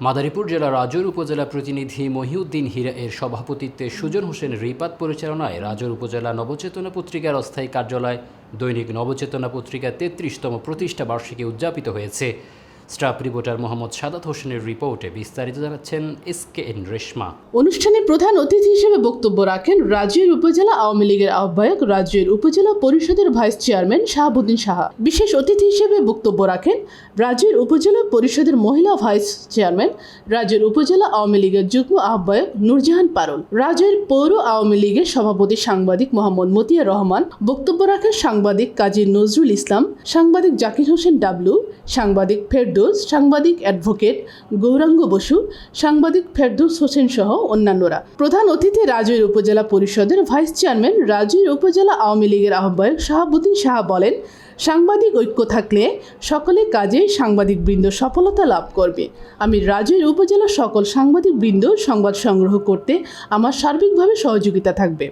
মাদারীপুর জেলা রাজর উপজেলা প্রতিনিধি মহিউদ্দিন হীরা এর সভাপতিত্বে সুজন হোসেন রিপাত পরিচালনায় রাজর উপজেলা নবচেতনা পত্রিকার অস্থায়ী কার্যালয় দৈনিক নবচেতনা পত্রিকার তেত্রিশতম প্রতিষ্ঠা বার্ষিকী উদযাপিত হয়েছে। স্টাফ রিপোর্টার মোহাম্মদ সাদাত হোসেনের রিপোর্টে বিস্তারিত জানাচ্ছেন এস কে এন রেশমা। অনুষ্ঠানে প্রধান অতিথি হিসেবে বক্তব্য রাখেন রাজৈর উপজেলা আওয়ামী লীগের আহ্বায়ক রাজৈর উপজেলা পরিষদের ভাইস চেয়ারম্যান শাহাবুদ্দিন সাহা। বিশেষ অতিথি হিসেবে বক্তব্য রাখেন রাজৈর উপজেলা পরিষদের মহিলা ভাইস চেয়ারম্যান রাজৈর উপজেলা আওয়ামী লীগের যুগ্ম আহ্বায়ক নূরজাহান পারুল। রাজৈর পৌর আওয়ামী লীগের সভাপতি সাংবাদিক মোহাম্মদ মতিয়া রহমান। বক্তব্য রাখেন সাংবাদিক কাজী নজরুল ইসলাম, সাংবাদিক জাকির হোসেন ডাবলু, সাংবাদিক ফেরদৌস, সাংবাদিক অ্যাডভোকেট গৌরাঙ্গ বসু, সাংবাদিক ফেরদৌস হোসেন সহ অন্যান্যরা। প্রধান অতিথি রাজৈর উপজেলা পরিষদের ভাইস চেয়ারম্যান, রাজৈর উপজেলা আওয়ামী লীগের আহ্বায়ক শাহাবুদ্দিন সাহা বলেন, সাংবাদিক ঐক্য থাকলে সকলে কাজে সাংবাদিক বৃন্দ সফলতা লাভ করবে। আমি রাজৈর উপজেলার সকল সাংবাদিক বৃন্দ সংবাদ সংগ্রহ করতে আমার সার্বিকভাবে সহযোগিতা থাকবে।